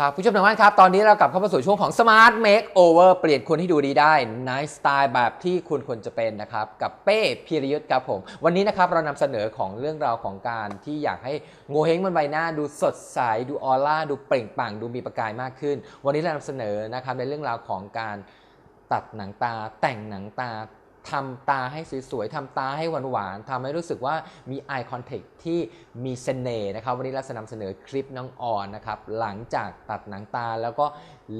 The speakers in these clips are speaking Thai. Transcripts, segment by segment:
ครับผู้ชมทางบ้านครับ ตอนนี้เรากลับเข้ามาสู่ช่วงของ Smart Makeover เปลี่ยนคนที่ดูดีได้ Nice Style แบบที่คุณควรจะเป็นนะครับ กับเป้พีรยุทธ์ครับผม วันนี้นะครับเรานำเสนอของเรื่องราวของการที่อยากให้โงเฮงบนใบหน้าดูสดใส ดูออร่า ดูเปล่งปลั่งดูมีประกายมากขึ้น วันนี้เรานำเสนอนะครับในเรื่องราวของการตัดหนังตา แต่งหนังตา ทำตาให้สวยๆทำตาให้หวานๆทำให้รู้สึกว่ามี eye contact ที่มีเสน่ห์นะครับ วันนี้เราจะนำเสนอคลิปน้องออนนะครับ หลังจากตัดหนังตาแล้วก็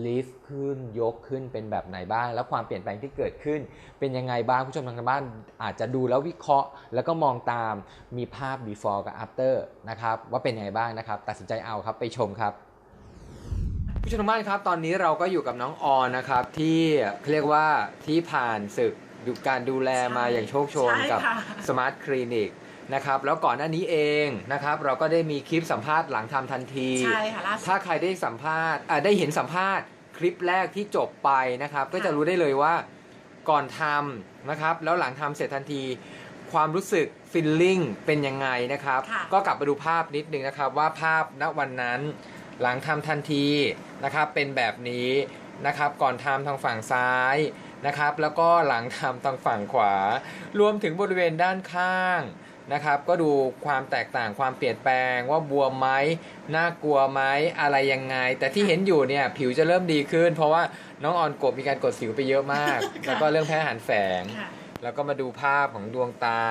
ลิฟต์ขึ้นยกขึ้นเป็นแบบไหนบ้าง แล้วความเปลี่ยนแปลงที่เกิดขึ้น เป็นยังไงบ้างผู้ชมทางบ้านอาจจะดูแล้ววิเคราะห์ แล้วก็มองตามมีภาพ before กับ after นะครับว่าเป็นยังไงบ้างนะครับ ตัดสินใจเอาครับไปชมครับผู้ชมทางบ้านครับ ตอนนี้เราก็อยู่กับน้องออนนะครับที่เรียกว่าที่ผ่านศึก ดูการดูแลมาอย่างโชคโชนใช่กับค่ะสมาร์ทคลินิกนะครับแล้วก่อนหน้านี้เองนะครับเราก็ได้มีคลิปสัมภาษณ์หลังทำทันทีใช่ค่ะล่าสุดถ้าใครได้สัมภาษณ์อ่าได้เห็นสัมภาษณ์คลิปแรกที่จบไปนะครับ ก็จะรู้ได้เลยว่าก่อนทำนะครับ แล้วหลังทำเสร็จทันที ความรู้สึกฟิลลิ่งเป็นยังไงนะครับค่ะก็กลับมาดูภาพนิดนึงนะครับ ว่าภาพณวันนั้นหลังทำทันทีนะครับเป็นแบบนี้นะครับ ก่อนทำทางฝั่งซ้าย นะครับ แล้วก็หลังทำทางฝั่งขวา รวมถึงบริเวณด้านข้างนะครับ ก็ดูความแตกต่างความเปลี่ยนแปลงว่าบวมไหมน่ากลัวไหมอะไรยังไง แต่ที่เห็นอยู่เนี่ยผิวจะเริ่มดีขึ้น เพราะว่าน้องออนกบมีการกดสิวไปเยอะมาก แล้วก็เรื่องแพ้อาหารแฝงค่ะแล้วก็มาดูภาพของดวงตา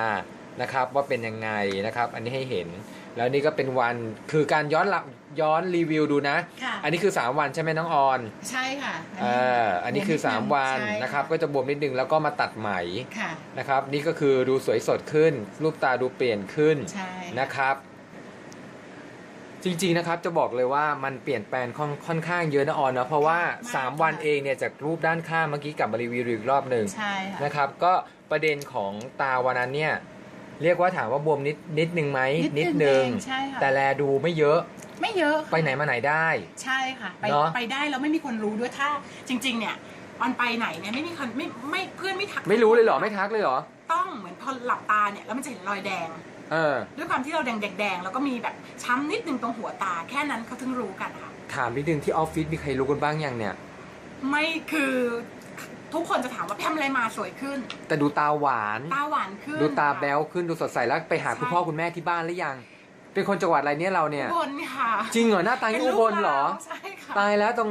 นะครับว่าเป็นยังไงนะครับ อันนี้ให้เห็น แล้วนี่ก็เป็นวันคือการย้อนหลัง ย้อนรีวิวดูนะ ค่ะ อันนี้คือ 3 วันใช่ไหมน้องออนใช่ค่ะเอออันนี้คือ 3 วันใช่นะครับ ก็จะบวมนิดนึงแล้วก็มาตัดไหมค่ะ นะครับ นี่ก็คือดูสวยสดขึ้น รูปตาดูเปลี่ยนขึ้นใช่นะครับ จริงๆนะครับจะบอกเลยว่ามันเปลี่ยนแปลงค่อนค่อนข้างเยอะนะออนนะเพราะว่า 3 วันเองเนี่ยจากรูปด้านข้างเมื่อกี้กลับมารีวิวอีกรอบหนึ่ง ใช่ค่ะนะครับก็ประเด็นของตาวันนั้นเนี่ยเรียกว่าถามว่าบวมนิดนิดนึงไหมนิดนึง เองใช่ค่ะแต่แลดูไม่เยอะ ไม่เยอะค่ะไปไหนมาไหนได้ ใช่ค่ะไปเนอะ ไปได้แล้วไม่มีคนรู้ด้วยถ้า จริง ๆ เนี่ยออนไปไหนเนี่ยไม่มีคนไม่ไม่เพื่อนไม่ทักไม่รู้เลยเหรอไม่ทักเลยเหรอต้องเหมือนพอหลับตาเนี่ยแล้วมันจะเห็นรอยแดง เออ ด้วยความที่เราแดงแดงๆแล้วก็มีแบบช้ำนิดนึงตรงหัวตาแค่นั้นเขาถึงรู้กันค่ะ ถามนิดนึงที่ออฟฟิศมีใครรู้กันบ้างยังเนี่ย ไม่คือทุกคนจะถามว่าไปทำอะไรมาสวยขึ้น แต่ดูตาหวาน ตาหวานขึ้นดูตาแบ๊วขึ้นดูสดใสแล้วไปหาใช่คุณพ่อคุณแม่ที่บ้านหรือยัง เป็นคนจังหวัดอะไรเนี่ยเราเนี่ยอุบลค่ะจริงเหรอหน้าตาอย่างอุบลเหรอ ใช่ค่ะตายแล้วตรง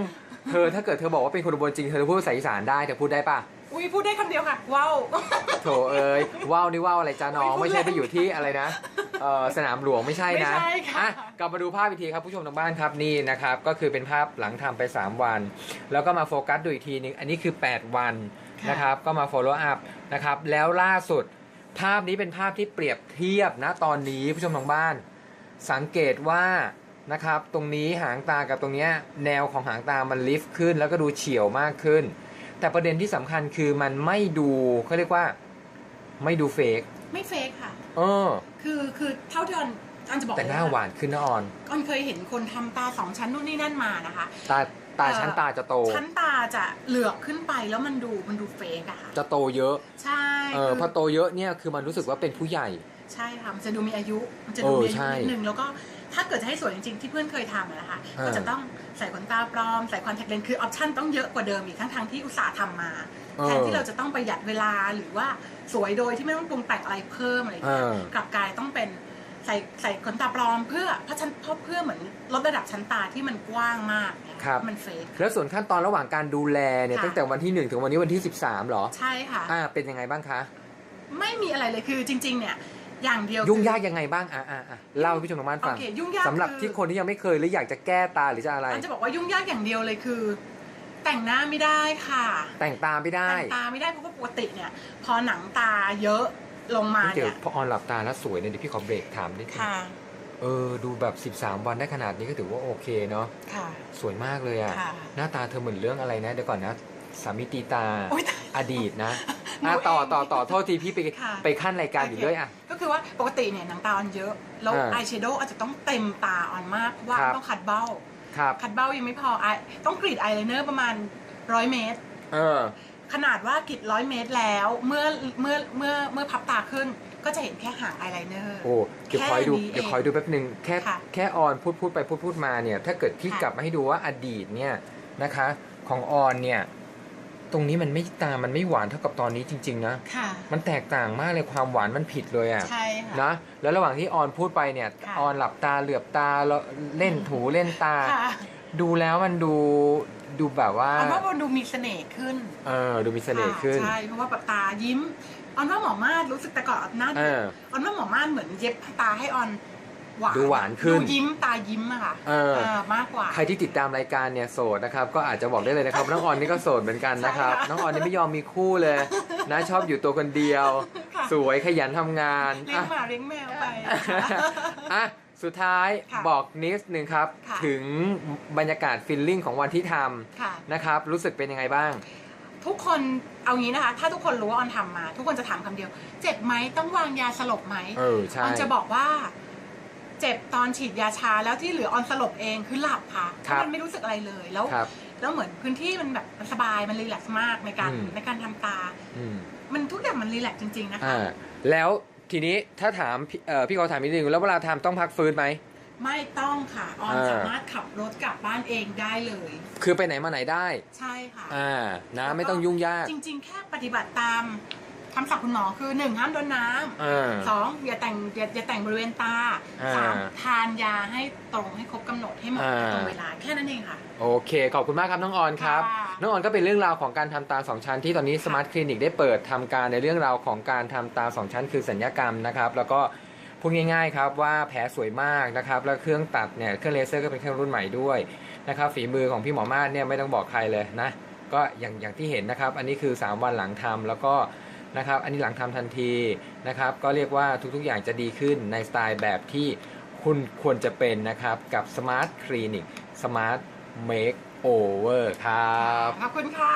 เธอถ้าเกิดเธอบอกว่าเป็นคนอุบลจริงเธอพูดภาษาอีสานได้เธอพูดได้ปะอุ้ยพูดได้คำเดียวค่ะว้าวโถเอ้ยว่าวนี่ว่าวอะไรจ้าน้องอุ๊ยพูดไม่ใช่เล่นไปอยู่ที่อะไรนะเออสนามหลวงไม่ใช่นะไม่ใช่ค่ะอะกลับมาดูภาพอีกทีครับผู้ชมทางบ้านครับนี่นะครับ ก็คือเป็นภาพหลังทำไป 3 วัน แล้วก็มาโฟกัสดูอีกทีนึงอันนี้คือ 8 วันนะครับ ก็มา follow up นะครับแล้วล่าสุด ภาพนี้เป็นภาพที่เปรียบเทียบนะตอนนี้ผู้ชมทางบ้าน สังเกตว่านะครับตรงนี้หางตากับตรงเนี้ยแนวของหางตามันลิฟต์ขึ้น แล้วก็ดูเฉียวมากขึ้น แต่ประเด็นที่สำคัญคือมันไม่ดูเขาเรียกว่าไม่ดูเฟกไม่เฟกค่ะเออคือคือเท่าที่ออนออนจะบอกแต่หน้าหวานขึ้นนะออนออนเคยเห็นคนทำตาสองชั้นนู่นนี่นั่นมานะคะตาตาเอ่อชั้นตาจะโต ชั้นตาจะเหลือกขึ้นไปแล้วมันดูมันดูเฟกอะค่ะจะโตเยอะ ใช่เออคือพอโตเยอะเนี่ยคือมันรู้สึกว่าเป็นผู้ใหญ่ ใช่ค่ะมันจะดูมีอายุ มันจะเอดูอมีอาใช่ยุนิดนึงแล้วก็ถ้าเกิดจะให้สวยจริงๆ ที่เพื่อนเคยทำอะนะคะเออก็จะต้องใส่ขนตาปลอม ใส่คอนแทคเลนส์คือออปชั่นต้องเยอะกว่าเดิมอีกทั้งทางๆที่อุตสาห์ทำมาเออแทนที่เราจะต้องประหยัดเวลาหรือว่าสวยโดยที่ไม่ต้องปรุงแต่งอะไรเพิ่มอะไรอย่างเงี้ยเออกลับกลายต้องเป็นใส่ใส่ขนตาปลอมเพื่อเพราะฉันเพราะเพื่อเหมือนลดระดับชั้นตาที่มันกว้างมากเนี่ยครับมันเฟกแล้วส่วนขั้นตอนระหว่างการดูแลเนี่ยค่ะตั้งแต่วันที่ 1 ถึงวันนี้วันที่ 13เหรอ ใช่ค่ะอ่าเป็นยังไงบ้างคะ ไม่มีอะไรเลยคือจริง ๆ เนี่ย อย่างเดียวยุ่งคืยากยังไงบ้างอ่าอ่าอ่าเล่าให้ผู้ชมทางบ้านโอฟังเคยุ่งยากสำหรับอที่คนที่ยังไม่เคยหรืออยากจะแก้ตาหรือจะอะไร อันจะบอกว่ายุ่งยากอย่างเดียวเลยคือ แต่งหน้าไม่ได้ค่ะ แต่งตาไม่ได้แต่งตาไม่ได้เพราะว่าปกติเนี่ย พอหนังตาเยอะลงมานี่เดี๋ยวเนี่ยพอออนหลับตาแล้วสวยเนี่ยเดี๋ยวพี่ขอเบรกถามนิดนึงค่ะเออดูแบบ 13 วันได้ขนาดนี้ก็ถือว่าโอเคเนาะค่ะ สวยมากเลยอะค่ะ หน้าตาเธอเหมือนเรื่องอะไรนะเดี๋ยวก่อนนะสามีตีตาโอ๊ยตาย อดีตนะหนู อะต่อเองต่อต่อโทษทีพี่ไปค่ะ ไปขั้นรายการอยู่เลยอะ ก็คือว่าปกติเนี่ยหนังตาออนเยอะ แล้วอ่าอายแชโดว์อาจจะต้องเต็มตาออนมากเพราะว่าครับ ต้องขัดเบ้า ครับ ขัดเบ้ายังไม่พออายต้องกรีดอายไลเนอร์ประมาณร้อยเมตร เออ ขนาดว่ากรีดร้อยเมตรแล้ว เมื่อเมื่อเมื่อเมื่อพับตาขึ้น ก็จะเห็นแค่หางอายไลเนอร์ โอ้เดี๋ยวคอยดูแค่นี้เดี๋ยวคอยดูแป๊บหนึ่งแค่ค่ะแค่ออนพูดพูดไปพูดพูดมาเนี่ยถ้าเกิดพี่ค่ะ กลับมาให้ดูว่าอดีตเนี่ยนะคะของออนเนี่ย ตรงนี้มันไม่ตามมันไม่หวานเท่ากับตอนนี้จริง ๆ นะ ค่ะ มันแตกต่างมากเลยความหวานมันผิดเลยอะใช่ค่ะ นะ แล้วระหว่างที่ออนพูดไปเนี่ย ค่ะ ออนหลับตาเหลือบตาแล้วเล่นถูเล่นตา ค่ะดูแล้วมันดูดูแบบว่า ออนว่ามันดูมีเสน่ห์ขึ้นเออดูมีเสน่ห์ขึ้น ค่ะใช่ เพราะว่าแบบตายิ้ม ออนว่าหมอมาดรู้สึกแต่ก่อนหน้าเออ ออนว่าหมอมาดเหมือนเย็บตาให้ออน หวานดูหวานขึ้น ดูยิ้มตายิ้มอะค่ะเออมากกว่า ใครที่ติดตามรายการเนี่ยโสดนะครับก็อาจจะบอกได้เลยนะครับ น้องออนนี่ก็โสดเหมือนกันนะครับ ใช่ค่ะน้องออนนี่ไม่ยอมมีคู่เลยนะชอบอยู่ตัวคนเดียว ค่ะ สวยขยันทำงานเลี้ยงอะหมาเลี้ยงแมวไปอะสุดท้ายค่ะบอกนิดนึงครับ ค่ะ ถึงบรรยากาศฟิลลิ่งของวันที่ทค่ะำนะครับ รู้สึกเป็นยังไงบ้าง ทุกคนเอางี้นะคะ ถ้าทุกคนรู้ว่าออนทำมา ทุกคนจะถามคำเดียว เจ็บไหมต้องวางยาสลบไหมเออใช่ ออนจะบอกว่า เจ็บตอนฉีดยาชาแล้วที่เหลือออนสลบเองคือหลับค่ะเพครับราะมันไม่รู้สึกอะไรเลยแล้ว ครับ แล้วเหมือนพื้นที่มันแบบมันสบายมันรีแลกซ์มากในการอืม ในการทำตา อืมมันทุกอย่างมันรีแลกซ์จริงๆนะคะอ่าแล้วทีนี้ถ้าถามพี่เอ่อพี่ขอถามนิดนึงแล้วเวลาทำต้องพักฟื้นไหม ไม่ต้องค่ะออนอ่า สามารถขับรถกลับบ้านเองได้เลย คือไปไหนมาไหนได้ ใช่ค่ะ อ่านะไม่ต้องยุ่งยาก จริงๆ แค่ปฏิบัติตาม คำสั่งคุณหมอคือหนึ่งห้ามโดนน้ำอ่าสองอย่าแต่งอย่าอย่าแต่งบริเวณตาอ่าสามทานยาให้ตรงให้ครบกำหนดให้หมดอ่า ตรงเวลาแค่นั้นเองค่ะ โอเค ขอบคุณมากครับน้องออนครับ ค่ะน้องออนก็เป็นเรื่องราวของการทำตาสองชั้นที่ตอนนี้สมาร์ทคลินิกได้เปิดทำการในเรื่องราวของการทำตาสองชั้น คือสัญญกรรมนะครับ แล้วก็พูดง่ายๆครับว่าแผลสวยมากนะครับ แล้วเครื่องตัดเนี่ยเครื่องเลเซอร์ก็เป็นเครื่องรุ่นใหม่ด้วยนะครับ ฝีมือของพี่หมอมาศเนี่ยไม่ต้องบอกใครเลยนะ ก็อย่างอย่างที่เห็นนะครับ อันนี้คือ 3 วันหลังทำแล้วก็ นะครับ อันนี้หลังทำทันทีนะครับ ก็เรียกว่าทุกๆอย่างจะดีขึ้นในสไตล์แบบที่คุณควรจะเป็นนะครับ กับ Smart Clinic Smart Makeover ครับ ขอบคุณค่ะ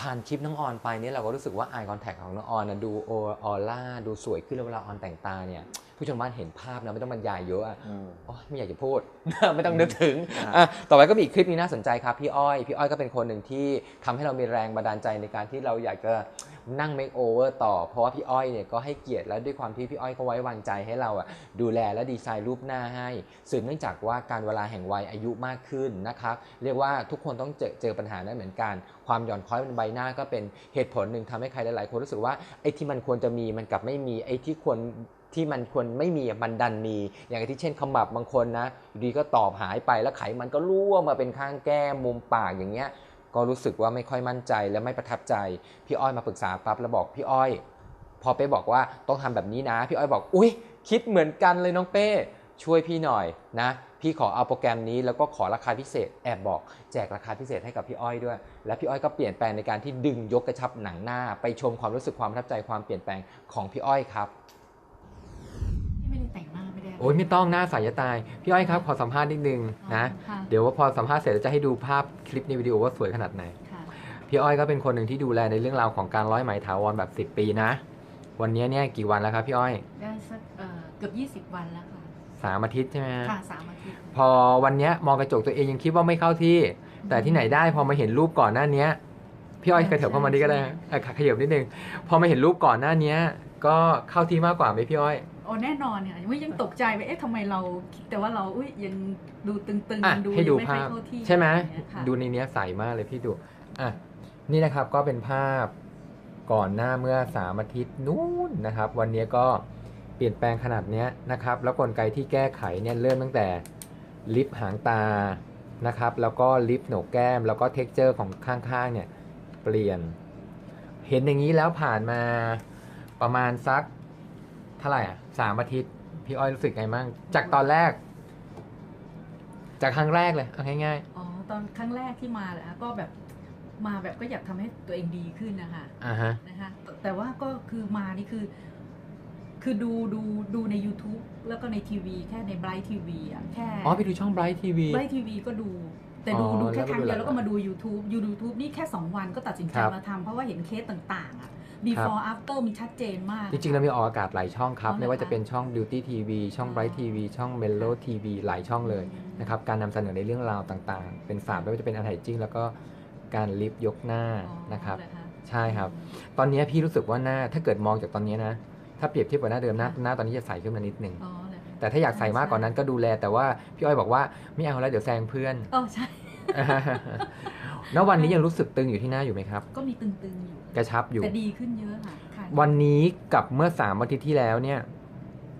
ผ่านคลิปน้องออนไปเนี่ยเราก็รู้สึกว่า eye contact ของน้องออนนะดูโอออร่าดูสวยขึ้นแล้วเวลาออนแต่งตาเนี่ย ผู้ชมบ้านเห็นภาพนะไม่ต้องบรรยายเยอะอะอืมโอ๊ยไม่อยากจะพูด ไม่ต้องนึกถึงอะอะต่อไปก็มีอีกคลิปนี้น่าสนใจครับพี่อ้อย พี่อ้อยก็เป็นคนหนึ่งที่ทำให้เรามีแรงบันดาลใจในการที่เราอยากจะนั่ง make over ต่อ เพราะว่าพี่อ้อยเนี่ยก็ให้เกียรติและด้วยความที่พี่อ้อยก็ไว้วางใจให้เราอะดูแลและดีไซน์รูปหน้าให้สืบเนื่องจากว่าการเวลาแห่งวัยอายุมากขึ้นนะครับเรียกว่าทุกคนต้องเจอเจอปัญหานั้นเหมือนกัน ความหย่อนคล้อยบนใบหน้าก็เป็นเหตุผลหนึ่งทำให้ใครหลายๆ คนรู้สึกว่าไอ้ที่มันควรจะมีมันกลับไม่มีไอ้ที่ควร ที่มันควรไม่มีมันดันมี อย่างที่เช่นขมับบางคนนะดีก็ตอบหายไปแล้วไขมันก็รั่วมาเป็นข้างแก้มมุมปากอย่างเงี้ยก็รู้สึกว่าไม่ค่อยมั่นใจและไม่ประทับใจ พี่อ้อยมาปรึกษาปั๊บแล้วบอกพี่อ้อย พอเป้บอกว่าต้องทำแบบนี้นะ พี่อ้อยบอก อุ้ยคิดเหมือนกันเลยน้องเป้ช่วยพี่หน่อยนะ พี่ขอเอาโปรแกรมนี้แล้วก็ขอราคาพิเศษแอบบอกแจกราคาพิเศษให้กับพี่อ้อยด้วย และพี่อ้อยก็เปลี่ยนแปลงในการที่ดึงยกกระชับหนังหน้า ไปชมความรู้สึกความประทับใจความเปลี่ยนแปลงของพี่อ้อยครับ ไม่ได้แต่งหน้าไม่ได้ะร โอ้ยไม่ต้องหน้าใสจะตาย พี่อ้อยครับขอสัมภาษณ์นิดนึงนะ ค่ะ เดี๋ยวว่าพอสัมภาษณ์เสร็จแล้วจะให้ดูภาพคลิปในวิดีโอว่าสวยขนาดไหน ค่ะพี่อ้อยก็เป็นคนหนึ่งที่ดูแลในเรื่องราวของการร้อยไหมถาวรแบบ 10 ปีนะ วันนี้เนี่ยกี่วันแล้วครับพี่อ้อยได้สักเอ่อเกือบ 20 วันแล้วค่ะ สามอาทิตย์ใช่ไหมฮะค่ะสามอาทิตย์พอวันเนี้ยมองกระจกตัวเองยังคิดว่าไม่เข้าที่ แต่ที่ไหนได้พอมาเห็นรูปก่อนหน้าเนี้ยพี่อ้อยกระเถิบเข้ามานี่ก็ได้ฮะเอ่อขยับนิดนึงพอมาเห็นรูปก่อนหน้าเนี้ย ก็เข้าที่มากกว่าไหมพี่อ้อยโอ้แน่นอนเนี่ยยังยังตกใจไปเอ๊ะทำไมเราแต่ว่าเราอุ้ยยังดูตึงอะๆดูให้ดูยังไม่ค่อยภาพเข้าที่ใช่ไหมอะไรอย่างเงี้ยค่ะดูในเนี้ยใสมากเลยพี่ดูอะนี่นะครับก็เป็นภาพก่อนหน้าเมื่อสามอาทิตย์นู้นนะครับ วันนี้ก็เปลี่ยนแปลงขนาดเนี้ยนะครับ แล้วกลไกที่แก้ไขเนี่ยเริ่มตั้งแต่ลิฟต์หางตานะครับ แล้วก็ลิฟต์โหนกแก้ม แล้วก็เท็กเจอร์ของข้างๆเนี่ยเปลี่ยน เห็นอย่างนี้แล้วผ่านมา ประมาณสักเท่าไหร่อะสามอาทิตย์พี่อ้อยรู้สึกไงมั่งจากตอนแรก จากครั้งแรกเลยเอาง่ายๆอ๋อตอนครั้งแรกที่มาเลยก็แบบมาแบบก็อยากทำให้ตัวเองดีขึ้นนะคะอ่าฮะ นะคะแต่แต่ว่าก็คือมานี่คือ คือดูดูดูใน YouTube แล้วก็ในทีวี แค่ใน Bright TV อะแค่อ๋อไปดูช่อง Bright TV Bright TV ก็ดู แต่ดูอ๋อดูแค่แล้วก็ครั้งดูเดียวหลายแล้วก็มาดู YouTube ยู YouTube นี่แค่ 2 วันก็ตัดสินใจครับ มาทำเพราะว่าเห็นเคสต่างๆอะ before after มีชัดเจนมาก จริงๆแล้วมีออกอากาศหลายช่องครับอ๋อเหรอไม่ว่าจะคะเป็นช่อง Beauty TV ช่องอ๋อ Bright TV ช่อง Mellow TV หลายช่องเลยนะครับ การนำเสนอในเรื่องราวต่างๆ เป็นศาสตร์ไม่ว่าจะเป็นอันไทจิ้งแล้วก็การลิฟต์ยกหน้าอ๋อนะครับเหอใช่ครับ ตอนนี้พี่รู้สึกว่าหน้าถ้าเกิดมองจากตอนนี้นะ ถ้าเปรียบเทียบกับหน้าเดิมหน้าค่ะหน้าตอนนี้จะใสขึ้นมานิดนึงอ๋อเหรอแต่ถ้าอยากใส่มากกว่านั้นก็ดูแลแต่ว่าพี่อ้อยบอกว่าไม่เอาแล้วเดี๋ยวแซงเพื่อนอ๋อใช่ ณวันนี้ยังรู้สึกตึงอยู่ที่หน้าอยู่ไหมครับ ก็มีตึงๆอยู่กระชับอยู่แต่ดีขึ้นเยอะค่ะค่ะวันนี้กับเมื่อสามอาทิตย์ที่แล้วเนี่ย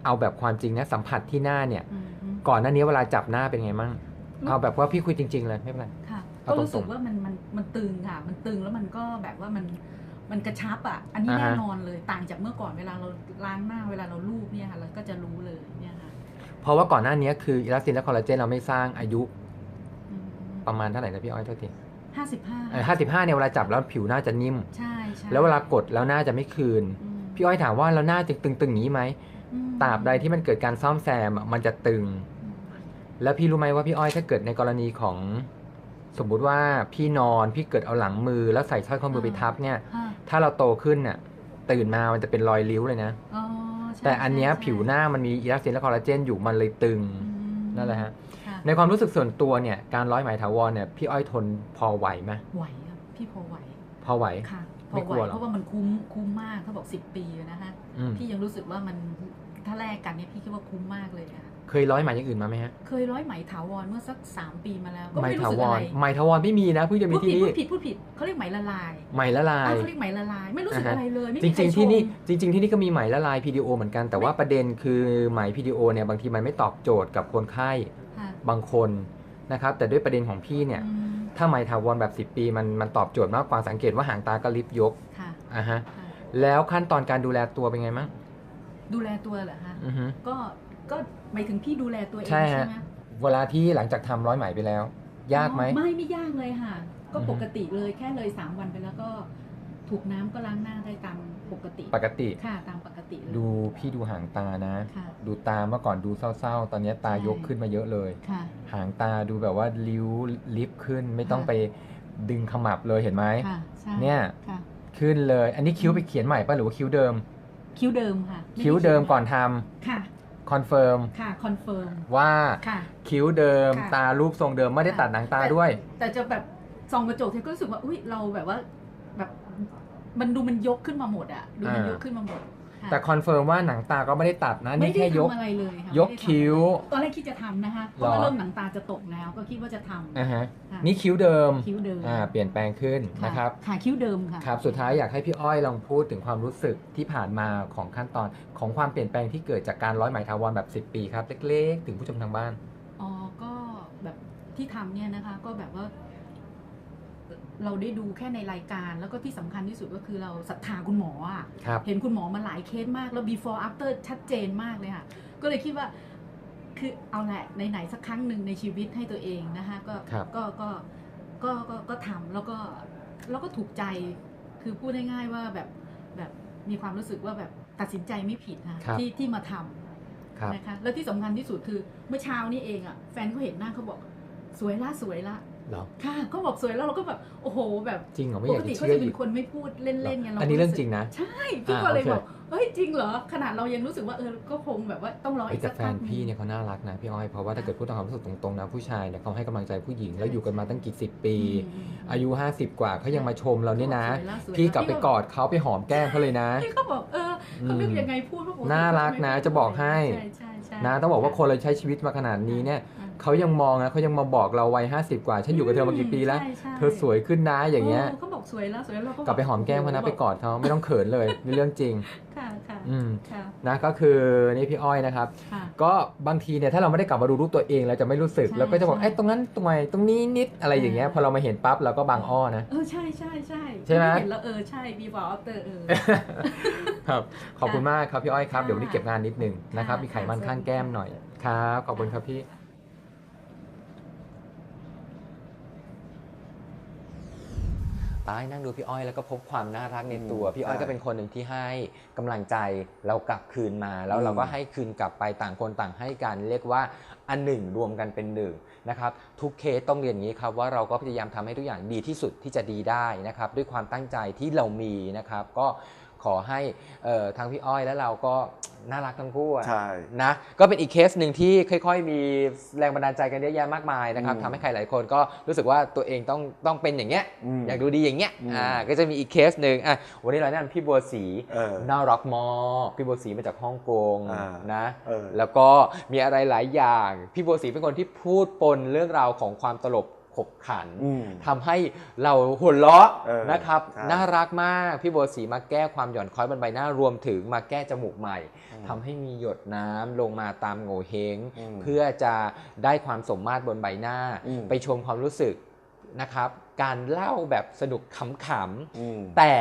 เอาแบบความจริงนะสัมผัสที่หน้าเนี่ยอืมอืมก่อนหน้านี้เวลาจับหน้าเป็นไงมั่งอืมเอาแบบว่าพี่คุยจริง ๆ เลยไม่เป็นไรค่ะเอาก็ตรงๆรู้สึกว่ามันมันมันตึงค่ะ มันตึงแล้วมันก็แบบว่ามันมันกระชับอะ อันนี้อ่าฮะแน่นอนเลยต่างจากเมื่อก่อนเวลาเราล้างหน้าเวลาเราลูบเนี่ยค่ะเราก็จะรู้เลยเนี่ยค่ะเพราะว่าก่อนหน้านี้คืออิลาสตินและคอลลาเจนเราไม่สร้างอายุอืมประมาณเท่าไหร่นะพี่อ้อยโทษที ห้าสิบห้าห้าสิบห้าเนี่ยเวลาจับแล้วผิวหน้าจะนิ่ม ใช่ใช่แล้วเวลากดแล้วหน้าจะไม่คืน อืมพี่อ้อยถามว่าแล้วหน้าจะตึงๆอย่างนี้ไหมอืมตราบใดที่มันเกิดการซ่อมแซมอะมันจะตึง อืมแล้วพี่รู้ไหมว่าพี่อ้อยถ้าเกิดในกรณีของ สมมุติว่าพี่นอนพี่เกิดเอาหลังมือแล้วใส่สร้อยข้อมือไปทับเนี่ยค่ะถ้าเราโตขึ้นเนี่ยตื่นมามันจะเป็นรอยริ้วเลยนะ อ๋อใช่แต่อันเนี้ยใช่ผิวหน้ามันมีอิลาสตินและคอลลาเจนอยู่มันเลยตึงอืมนั่นแหละฮะค่ะ ในความรู้สึกส่วนตัวเนี่ยการร้อยไหมถาวรเนี่ยพี่อ้อยทนพอไหวไหมไหวครับพี่พอไหว พอไหวค่ะพไม่อกไหลัววหรอเพราะว่ามันคุ้มคุ้มมากเขาบอกสิบปีนะคะอืมพี่ยังรู้สึกว่ามันถ้าแลกกันเนี่ยพี่คิดว่าคุ้มมากเลยอะเคยร้อยไหมอย่างอื่นมาไหมฮะ เคยร้อยไหมถาวรเมื่อสักสามปีมาแล้ว ก็ไหมไม่รู้ถาสึกวอะไรรไหมถาวรไม่มีนะเพิ่งจะมีพูดผิที่ดนี่พูดผิดพูดผิดเขาเรียกไหมละลายไหมละลาอ่ายเขาเรียกไหมละลาย ไม่รู้สึกอ่าฮะอะไรเลยไม่จมีใครริงๆชที่มนี่จริง ๆ ที่นี่ก็มีไหมละลาย PDO เหมือนกันแต่ว่าประเด็นคือไหม PDO เนี่ยบางทีมันไม่ตอบโจทย์กับคนไข้ค่ะ บางคนนะครับ แต่ด้วยประเด็นของพี่เนี่ยอืมถ้าไหมถาวรแบบ 10 ปีมันมันตอบโจทย์มากกว่าสังเกตว่าหางตาก็ลิฟต์ยกค่ะอะฮะค่ะแล้วขั้นตอนการดูแลตัวเป็นไงมั้งดูแลตัวเหรอคะอือฮึก็ก็หมายถึงพี่ดูแลตัวเองใช่ใช่ฮะไหมเวลาที่หลังจากทำร้อยไหมไปแล้ว ยากไหมอ๋อไม่ไม่ยากเลยค่ะ ก็อือฮึปกติเลยแค่เลยสามวันไปแล้วก็ถูกน้ำก็ล้างหน้าได้ตามปกติ ปกติค่ะตามปกติ เลย ดูพี่ดูหางตานะ ค่ะดูตาเมื่อก่อนดูเศร้าๆ ตอนนี้ตายกใช่ขึ้นมาเยอะเลย ค่ะ หางตาดูแบบว่าริ้วลิฟต์ขึ้น ไม่ต้องค่ะ ไปดึงขมับเลยเห็นไหม ค่ะใช่เนี่ย ค่ะ ขึ้นเลย อันนี้คิ้วไปเขียนใหม่ป่ะหรือว่าคิ้วเดิม คิ้วเดิมค่ะไคิ้วเดิมก่อนทค่ะำคอนเฟิร์มค่ะคอนเฟิร์ม ว่าค่ะ คิ้วเดิมค่ะ ตารูปทรงเดิมไม่ได้ตัดหนังตาด้วยแต่จะแบบส่องกระจกเธอก็รู้สึกว่า อุ้ยเราแบบว่าแบบมันดูมันยกขึ้นมาหมดอะดูมันอ่าย ยกขึ้นมาหมดค่ะ แต่คอนเฟิร์มว่าหนังตาก็ไม่ได้ตัดนะไม่นี่ได้แค่ยก ทำอะไรเลยค่ะยกไม่ได้ทำคิ้วตอนแรกคิดจะทำนะคะเพหรอราะว่าเริ่มหนังตาจะตกแล้วก็คิดว่าจะทำอ่าฮะค่ะนี่คิ้วเดิมคิ้วเดิมอ่าเปลี่ยนแปลงขึ้นนะครับ ค่ะคิ้วเดิมค่ะ ครับ สุดท้ายอยากให้พี่อ้อยลองพูดถึงความรู้สึกที่ผ่านมาของขั้นตอนของความเปลี่ยนแปลงที่เกิดจากการร้อยไหมทาวรแบบ 10 ปีครับ เล็กๆ ถึงผู้ชมทางบ้าน อ๋อ ก็แบบที่ทำเนี่ยนะคะ ก็แบบว่า เราได้ดูแค่ในรายการ แล้วก็ที่สำคัญที่สุดก็คือเราศรัทธาคุณหมออะครับเห็นคุณหมอมาหลายเคสมาก แล้ว before after ชัดเจนมากเลยค่ะ ก็เลยคิดว่าคือเอาแหละไหนๆสักครั้งหนึ่งในชีวิตให้ตัวเองนะคะก็ครับก็ก็ก็ก็ก็ทำแล้วก็แล้วก็ถูกใจคือพูดง่ายๆว่าแบบแบบมีความรู้สึกว่าแบบตัดสินใจไม่ผิดค่ะครับที่ที่มาทำครับนะคะแล้วที่สำคัญที่สุดคือเมื่อเช้านี่เองอะแฟนเขาเห็นหน้าเขาบอกสวยละสวยละเหรอค่ะเขาบอกสวยแล้วเราก็แบบโอ้โหแบบจริงเหรอไม่ปอยากกจะติเขาเชื่อจะเป็อีนกคนไม่พูดเล่นๆไงเราอันนี้เรื่องจริงนะ ใช่พี่อ่าก็เลยโอเคบอกเฮ้ยจริงเหรอขนาดเรายังรู้สึกว่าเออก็คงแบบว่าต้องรอเอ้อียกแต่สักแฟพันกพี่เนี่ยเขาน่ารักนะพี่อ้อยเพราะว่าถ้าเกิดพูดตามความรู้สึกตรงๆนะผู้ชายเนี่ยเขาให้กำลังใจผู้หญิงแล้วอยู่กันมาตั้งกี่สิบปี อายุ 50 กว่าเขายังมาชมเราเนี่ยนะสวยละสวยละพี่กลับไปกอดเขาไปหอมแก้มเขาเลยนะพี่ก็บอกเออเขานึกยังไงพูดเขาบอกน่ารักนะจะบอกให้ใช่ใช่ใช่ นะต้องบอกว่าคนเราใช้ชีวิตมาขนาดนี้เนี่ยเขายังมองนะเขายังมาบอกเราวัย50กว่า ฉันอยู่กับเธอมากี่ปีแล้วใช่ใช่เธอสวยขึ้นนะอย่างเงี้ยเขาบอกสวยแล้วสวยแล้วเราก็กลับไปหอมแก้มเขานะไปกอดเขาไม่ต้องเขินเลยนี่เรื่องจริงค่ะค่ะ อืมค่ะ นะก็คือนี่พี่อ้อยนะครับ ค่ะ ก็บางทีเนี่ยถ้าเราไม่ได้กลับมาดูรูปตัวเองเราจะไม่รู้สึกใช่แล้วก็จะบอกใช่ เอ้ยตรงนั้นตรงไหนตรงนี้นิดอะไรอย่างเงี้ยใช่พอเรามาเห็นปั๊บเราก็บางอ้อนะ เออใช่ใช่ใช่ใช่ไหม เห็นแล้วเออใช่ before after เออ ครับขอบคุณมากครับพี่อ้อยครับค่ะเดี๋ยววันนี้เก็บงานนิดหนึงนะครับค่ะมีไขมันค่ะข้างแก้มหน่อยครับขอบคุณครับพี่ ตายนั่งดูพี่อ้อยแล้วก็พบความน่ารักในตัวอืมพี่อ้อยใช่ก็เป็นคนหนึ่งที่ให้กำลังใจเรากลับคืนมา แล้วอืมเราก็ให้คืนกลับไปต่างคนต่างให้กันเรียกว่าอันหนึ่งรวมกันเป็นหนึ่งนะครับทุกเคสต้องเรียนอย่างนี้ครับว่าเราก็พยายามทำให้ทุกอย่างดีที่สุดที่จะดีได้นะครับด้วยความตั้งใจที่เรามีนะครับก็ขอให้เอ่อทางพี่อ้อยและเราก็ น่ารักทั้งคู่อะใช่ นะก็เป็นอีกเคสหนึ่งที่ค่อย ๆ มีแรงบันดาลใจกันเยอะแยะมากมายนะครับอืมทำให้ใครหลายคนก็รู้สึกว่าตัวเองต้องต้องเป็นอย่างเงี้ยอืมอยากดูดีอย่างเงี้ยอืม อ่าก็จะมีอีกเคสหนึ่งอะวันนี้เราแนะนำพี่บัวศรีเออ น่ารักมากพี่บัวศรีมาจากฮ่องกงอ่านะ เออแล้วก็มีอะไรหลายอย่าง พี่บัวศรีเป็นคนที่พูดปนเรื่องราวของความตลก ขบขันอืมทำให้เราหัวเราะเออนะครับใช่น่ารักมาก พี่บัวศรีมาแก้ความหย่อนคล้อยบนใบหน้ารวมถึงมาแก้จมูกใหม่อืมทำให้มีหยดน้ำลงมาตามโง่เฮงอืมเพื่อจะได้ความสมมาตรบนใบหน้าอืมไปชมความรู้สึกนะครับ การเล่าแบบสนุกขำอืมๆแต่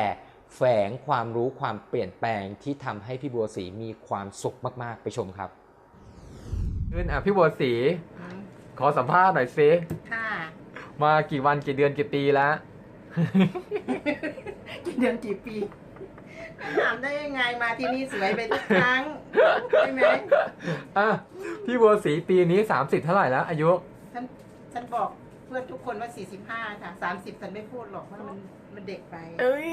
แฝงความรู้ความเปลี่ยนแปลงที่ทำให้พี่บัวศรีมีความสุขมาก ๆ ไปชมครับขึ้นอะพี่บัวศรี ขอสัมภาษณ์หน่อยซิค่ะ มากี่วันกี่เดือนกี่ปีแล้ว กี่เดือนกี่ปีถามได้ยังไงมาที่นี่สวยไปทุกครั้งใช่ไหมอะพี่บัวศรีปีนี้30เท่าไหร่แล้ว อายุ ฉันฉันบอกเพื่อนทุกคนว่า45ค่ะ30ฉันไม่พูดหรอกเพราะมัน มันเด็กไป เอ้ย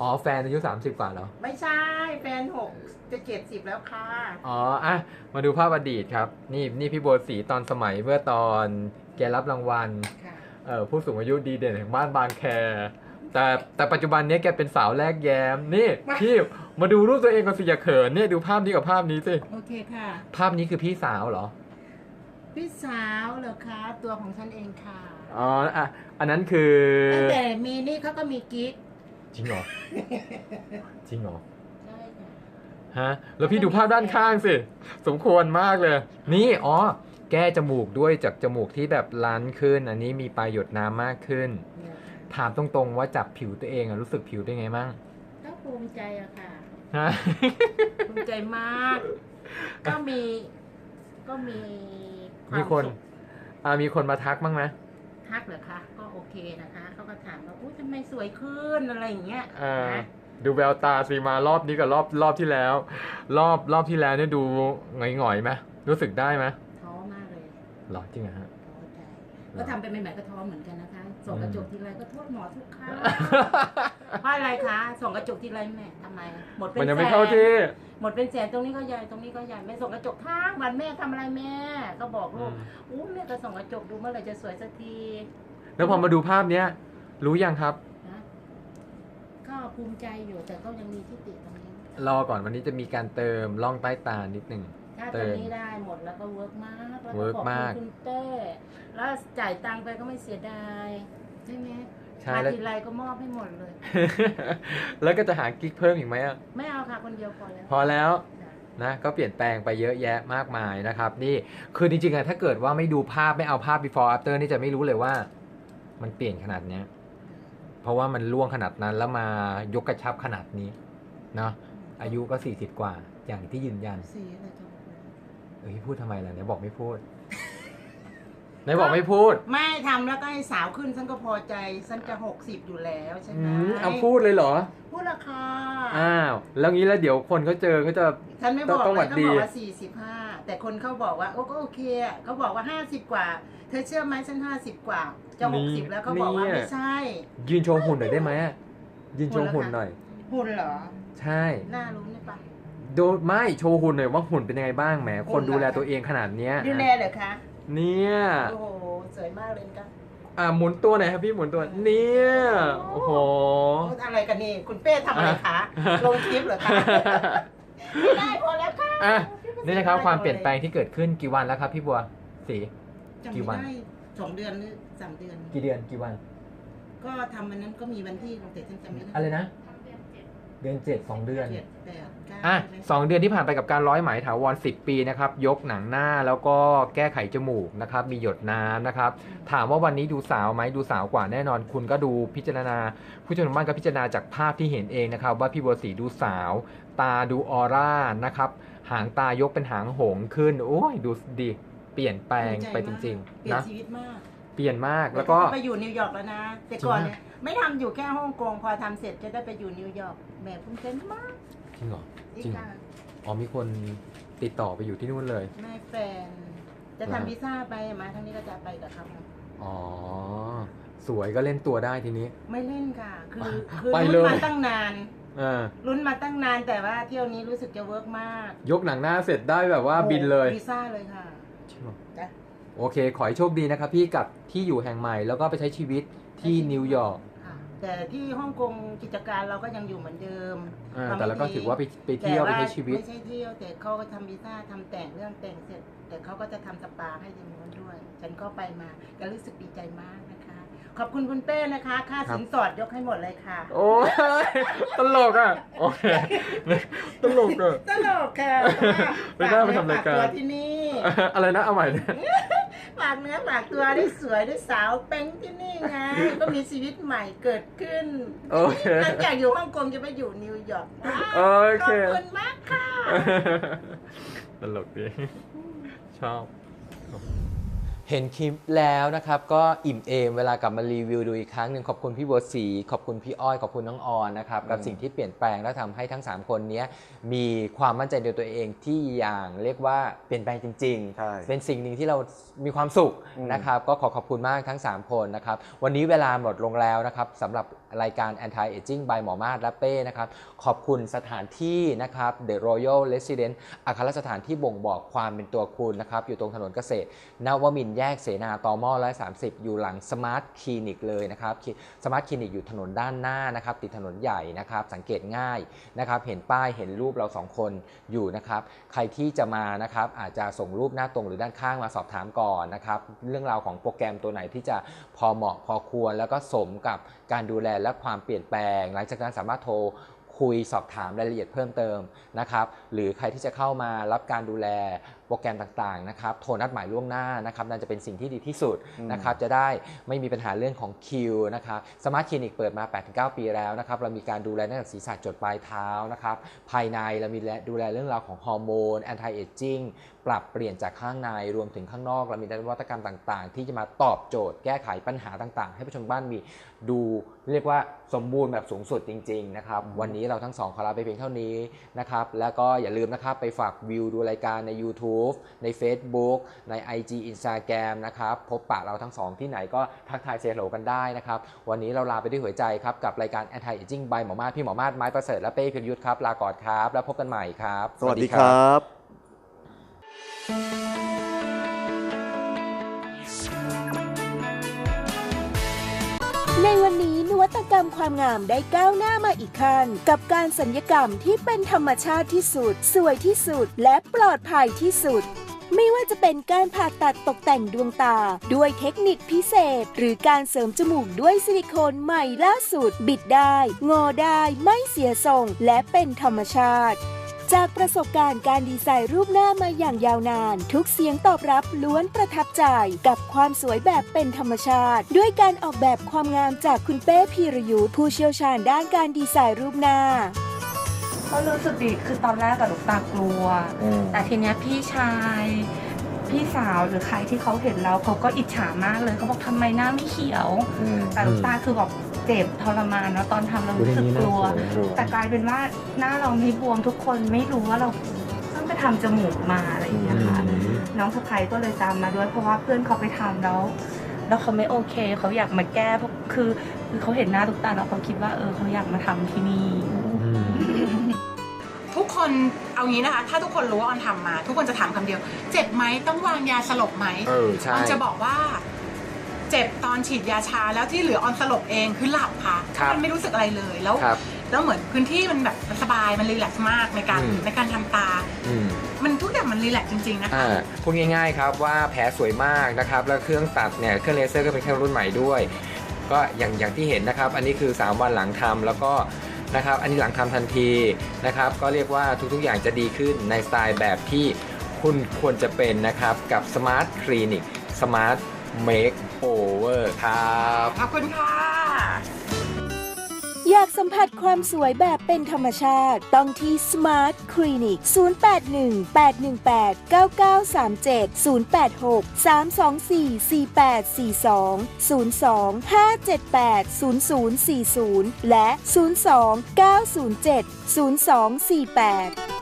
อ๋อแฟนอายุ 30 กว่าเหรอ ไม่ใช่แฟน6จะ70แล้วค่ะ อ๋ออะมาดูภาพอดีตครับ นี่นี่พี่บัวศรีตอนสมัยเมื่อตอนแกรับรางวัลค่ะ เอ่อผู้สูงอายุดีเด่นแห่งบ้านบางแค แต่แต่ปัจจุบันนี้แกเป็นสาวแรกแย้ม นี่พี่มาดูรูปตัวเองก่อนสิอย่าเขินเนี่ยดูภาพนี้กับภาพนี้สิ โอเคค่ะ ภาพนี้คือพี่สาวเหรอ พี่สาวเหรอคะ ตัวของฉันเองค่ะ อ๋ออะอันนั้นคือตั้งแต่มีนี่เขาก็มีกิ๊กจริงเหรอ จริงเหรอ ใช่ค่ะฮะ แล้วพี่ดูภาพด้านข้างสิ สมควรมากเลย นี่ อ๋อ แก้จมูกด้วยจากจมูกที่แบบล้านขึ้น อันนี้มีปลายหยดน้ำมากขึ้นเนี่ยค่ะถามตรงๆว่าจับผิวตัวเองอะรู้สึกผิวเป็นไงมั่งก็ภูมิใจอะค่ะฮะ ภูมิใจมาก ก็มี ก็มีวามีคนสุข อ่ามีคนมาทักบ้างไหม ทักเหรอคะ ก็โอเคนะคะเขาก็ถามว่าอุ้ยทำไมสวยขึ้นอะไรอย่างเงี้ยอ่านะดูแววตาสิมารอบนี้กับรอบรอบที่แล้ว รอบรอบที่แล้วเนี่ยดูหงอยๆไหมรู้สึกได้ไหมท้อมากเลยหรอจริงเหรอฮะท้อใจก็ทำไปใหม่ๆก็ท้อเหมือนกันนะคะ ส่องกระจกทีไรก็โทษหมอทุกครั้งเพราะอะไรคะส่องกระจกทีไรแม่ทำไม หมดเป็นมันยังแสไม่เข้าที่ หมดเป็นแสนตรงนี้ก็ใหญ่ตรงนี้ก็ใหญ่ไม่ส่องกระจกทั้งวันแม่ทำอะไรแม่ ก็บอกลูกอู้แม่ก็ส่องกระจกดูเมื่อไหร่จะสวยสักทีแล้วพอมาดูภาพเนี้ย รู้ยังครับ นะก็ภูมิใจอยู่แต่ก็ยังมีที่ติตรงนี้รอก่อนวันนี้จะมีการเติมร่องใต้ตานิดหนึ่ง ถ้าเติตรงมนี้ได้หมดแล้วก็เวิร์กมากแล้วก็ work ขอบมากคุณคุณเต้แล้วจ่ายตังค์ไปก็ไม่เสียดายใช่ไหมใช่มาแล้ว ทีไรก็มอบให้หมดเลย แล้วก็จะหากิ๊กเพิ่มอีกไหมอะไม่เอาค่ะคนเดียวพอแล้วพอแล้ว จ้ะ นะก็เปลี่ยนแปลงไปเยอะแยะมากมายนะครับ นี่คือจริงๆอะถ้าเกิดว่าไม่ดูภาพไม่เอาภาพ before after นี่จะไม่รู้เลยว่า มันเปลี่ยนขนาดเนี้ยเพราะว่ามันล่วงขนาดนั้นแล้วมายกกระชับขนาดนี้เนาะอายุก็ 40 กว่าอย่างที่ยืนยัน สีอะไรจะบอก เลยเอ้ยพูดทำไมล่ะไหนบอกไม่พูดไหนบอกไม่พูดไม่ทำแล้วก็ให้สาวขึ้นฉันก็พอใจฉันจะหกสิบอยู่แล้วใช่ไหมอืมเอาพูดเลยเหรอ พูดราคาอ้าว แล้วงี้แล้วเดี๋ยวคนเขาเจอเขาจะ ฉันไม่บอกต้องหเลวัยดเขาดีบอกว่าสี่สิบห้าแต่คนเขาบอกว่าโอ้ก็โอเคอะเขาบอกว่าห้าสิบกว่า เธอเชื่อไหมฉันห้าสิบกว่า จะหกสิบแล้วเขาบอกว่าไม่ใช่ ยืนโชว์หุ่นหน่อยได้ไหมอะยืนโชว์หุ่นหน่อย หุ่นเหรอ ใช่น่ารู้เนี่ยปะโดไม่โชว์หุ่นหน่อยว่าหุ่นเป็นยังไงบ้างแหมหุ่คนนเหรอดูแลตัวเองขนาดเนี้ยดูแลเหรอคะ เนี่ยโอ้โหสวยมากเลยกันอ่าหมุนตัวหน่อยครับพี่หมุนตัวเนี่ยโอ้โหอะไรกันนี่คุณเป้ทำอะไรคะลงคลิปเหรอคะไม่ได้พอแล้วค่ะอะนี่นะครับความเปลี่ยนแปลงที่เกิดขึ้นกี่วันแล้วครับ พี่บัวสีจำกี่วัไม่นได้สองเดือนหรือสามเดือน กี่เดือนกี่วัน ก็ทำวันนั้นก็มีวันที่แต่ฉันจำไม่ได้อะไรนะเดือนเจ็ดสองเดือน เจ็ดแปดเก้าอะใช่ไหมสองเดือนที่ผ่านไปกับการร้อยไหมถาวร 10 ปีนะครับ ยกหนังหน้าแล้วก็แก้ไขจมูกนะครับ มีหยดน้ำนะครับ ถามว่าวันนี้ดูสาวไหมดูสาวกว่าแน่นอน คุณก็ดูพิจารณา ผู้ชมทางบ้านก็พิจารณาจากภาพที่เห็นเองนะครับ ว่าพี่บัวศรีดูสาว ตาดูออร่านะครับ หางตายกเป็นหางหงส์ขึ้น โอ้ยดูดีเปลี่ยนแปลงไปจริงเปลี่ๆยนนะชีวิตมาก เปลี่ยนมากแล้วก็ไปอยู่นิวยอร์กแล้วนะ แต่ก่อนเนี่ยไม่ทำอยู่แค่ฮ่องกงพอทำเสร็จจะได้ไปอยู่นิวยอร์กแหม่ภูมิใจมากจ ริงเหรอจริงจริงเหรอค่ะอ๋อมีคนติดต่อไปอยู่ที่นู่นเลยแม่แฟน จะเหรอทำฮะวีซ่าไปมาทั้งนี้ก็จะไปกับเขาอ๋อ สวยก็เล่นตัวได้ทีนี้ ไม่เล่นค่ะ คืออะคือไปลุ้นเลยมาตั้งนานอ่าลุ้นมาตั้งนานแต่ว่าเที่ยวนี้รู้สึกจะเวิร์กมาก ยกหนังหน้าเสร็จได้แบบว่าบินเลยวีซ่าเลยค่ะจ้ะโอเค ขอให้โชคดีนะครับพี่กับที่อยู่แห่งใหม่แล้วก็ไปใช้ชีวิตที่นิวยอร์กค่ะ แต่ที่ฮ่องกงกิจการเราก็ยังอยู่เหมือนเดิมอ่าทำแต่แล้วก็ไม่ดีถือว่าไปไปเที่ยวไปใช้ชีวิต ไม่ใช่เที่ยวแต่เขาก็ทำวีซ่าทำแต่งเรื่องแต่งเสร็จ แต่เขาก็จะทำสปาให้ที่นู้นด้วย ฉันก็ไปมาก็รู้สึกดีใจมากนะคะ ขอบคุณคุณเป้นะคะ ค่าครับสินสอดยกให้หมดเลยค่ะ โอ้ยตลกอะโอเคตลกอะ ตลกค่ะไม่ได้มาทำรายการ ฝตัวที่นี่ อะไรนะเอาใหม่เนี่ยฝากเนื้อฝากตัวได้สวยได้สาวเป้งที่นี่ไงก็มีชีวิตใหม่เกิดขึ้นโอเคหลังจากอยู่ฮ่องกงจะไปอยู่นิวยอร์กโอขเคอบคุณมากค่ะ ตลกดีชอบ เห็นคลิปแล้วนะครับ ก็อิ่มเอมเวลากลับมารีวิวดูอีกครั้งหนึ่งขอบคุณพี่บัวศรีขอบคุณพี่อ้อย ขอบคุณน้องออนนะครับ กับสิ่งที่เปลี่ยนแปลงและทำให้ทั้ง 3 คนเนี้ยมีความมั่นใจในตัวเองที่อย่างเรียกว่าเปลี่ยนแปลงจริงใช่เป็นสิ่งหนึ่งที่เรามีความสุขอืมนะครับ ก็ขอขอบคุณมากทั้ง 3 คนนะครับ วันนี้เวลาหมดลงแล้วนะครับสำหรับรายการ Anti Aging by หมอมาศและเป้นะครับ ขอบคุณสถานที่นะครับ The Royal Residence อาคารสถานที่บ่งบอกความเป็นตัวคุณนะครับ อยู่ตรงถนนเกษตรนวมินทร์แยกเสนาตอมอ130 อยู่หลังสมาร์ทคลินิกเลยนะครับสมาร์ทคลินิกอยู่ถนนด้านหน้านะครับติดถนนใหญ่นะครับสังเกตง่ายนะครับเห็นป้ายเห็นรูปเราสองคนอยู่นะครับใครที่จะมานะครับอาจจะส่งรูปหน้าตรงหรือด้านข้างมาสอบถามก่อนนะครับเรื่องราวของโปรแกรมตัวไหนที่จะพอเหมาะพอควร แล้วก็สมกับการดูแลและความเปลี่ยนแปลง หลังจากนั้นสามารถโทรคุยสอบถามรายละเอียดเพิ่มเติมนะครับหรือใครที่จะเข้ามารับการดูแล รแกรมต่างๆนะครับโทรนัดหมายล่วงหน้านะครับนั่นจะเป็นสิ่งที่ดีที่สุดนะครับจะได้ไม่มีปัญหาเรื่องของคิวนะครับสมาร์ทคลินิกเปิดมา 8-9 ปีแล้วนะครับเรามีการดูแลตั้งแต่ศีรษะจดปลายเท้านะครับภายในเรามีและดูแลเรื่องราวของฮอร์โมน anti aging ปรับเปลี่ยนจากข้างในรวมถึงข้างนอกเรามีนวัตกรรมต่างๆ ที่จะมาตอบโจทย์แก้ไขปัญหาต่างๆ ให้ผู้ชมบ้านมีดูเรียกว่าสมบูรณ์แบบสูงสุดจริงๆนะครับวันนี้เราทั้งสองขอลาไปเพียงเท่านี้นะครับแล้วก็อย่าลืมนะครับไปฝากวิวดูรายการใน YouTube ใน Facebook ใน IG Instagram นะครับพบปะเราทั้งสองที่ไหนก็ทักทายเซโลกันได้นะครับ วันนี้เราลาไปด้วยหัวใจครับ กับรายการ Anti Aging by หมอมาศพี่หมอมาศไม้ประเสริฐและเป้พิรยุทธ์ครับ ลาก่อนครับ แล้วพบกันใหม่ครับ สวัสดีครับในวันนี้ นวัตกรรมความงามได้ก้าวหน้ามาอีกขั้นกับการสัญญกรรมที่เป็นธรรมชาติที่สุด สวยที่สุด และปลอดภัยที่สุดไม่ว่าจะเป็นการผ่าตัดตกแต่งดวงตา ด้วยเทคนิคพิเศษ หรือการเสริมจมูกด้วยซิลิโคนใหม่ล่าสุด บิดได้ งอได้ ไม่เสียทรง และเป็นธรรมชาติ จากประสบการณ์การดีไซน์รูปหน้ามาอย่างยาวนาน ทุกเสียงตอบรับล้วนประทับใจกับความสวยแบบเป็นธรรมชาติ ด้วยการออกแบบความงามจากคุณเป้พีรยุทธ์ผู้เชี่ยวชาญด้านการดีไซน์รูปหน้าก็รู้สึกดีคือตอนแรกกับลูกตากลัว แต่ทีเนี้ยพี่ชายพี่สาวหรือใครที่เขาเห็นเราเขาก็อิจฉามากเลยเขาบอกทำไมหน้าไม่เขียว แต่ลูกตาคือแบบ เจ็บทรมานเนอะตอนทำเรารู้สึกกลัว แต่กลายเป็นว่าหน้าเราไม่บวมทุกคนไม่รู้ว่าเราเพิ่งไปทำจมูกมาอะไรอย่างเงี้ยค่ะ น้องสะพ้ยก็เลยตามมาด้วย เพราะว่าเพื่อนเขาไปทำแล้ว แล้วเขาไม่โอเค เขาอยากมาแก้เพราะคือคือเขาเห็นหน้าลูกตาแล้วเขาคิดว่าเออเขาอยากมาทำที่นี่ ทุกคนเอางี้นะคะ ถ้าทุกคนรู้ว่าออนทำมา ทุกคนจะถามคำเดียว เจ็บไหมต้องวางยาสลบไหมเออ ใช่ ออนจะบอกว่า เจ็บตอนฉีดยาชาแล้วที่เหลือออนสลบเองคือหลับค่ะครับ มันไม่รู้สึกอะไรเลยแล้ว ครับ แล้วเหมือนพื้นที่มันแบบมันสบายมันรีแลกซ์มากในการอืม ในการทำตา อืม มันทุกอย่างมันรีแลกซ์จริงๆนะคะ อ่าพูดง่ายๆครับว่าแผลสวยมากนะครับ แล้วเครื่องตัดเนี่ยเครื่องเลเซอร์ก็เป็นเครื่องรุ่นใหม่ด้วย ก็อย่างอย่างที่เห็นนะครับ อันนี้คือ 3 วันหลังทำแล้วก็นะครับ อันนี้หลังทำทันทีนะครับ ก็เรียกว่าทุกๆอย่างจะดีขึ้นในสไตล์แบบที่คุณควรจะเป็นนะครับ กับ Smart Clinic Smart Makeover ครับขอบคุณค่ะอยากสัมผัสความสวยแบบเป็นธรรมชาติ ต้องที่ Smart Clinic 081-818-9937 086-324-4842 02 578 0040 และ 02 907 0248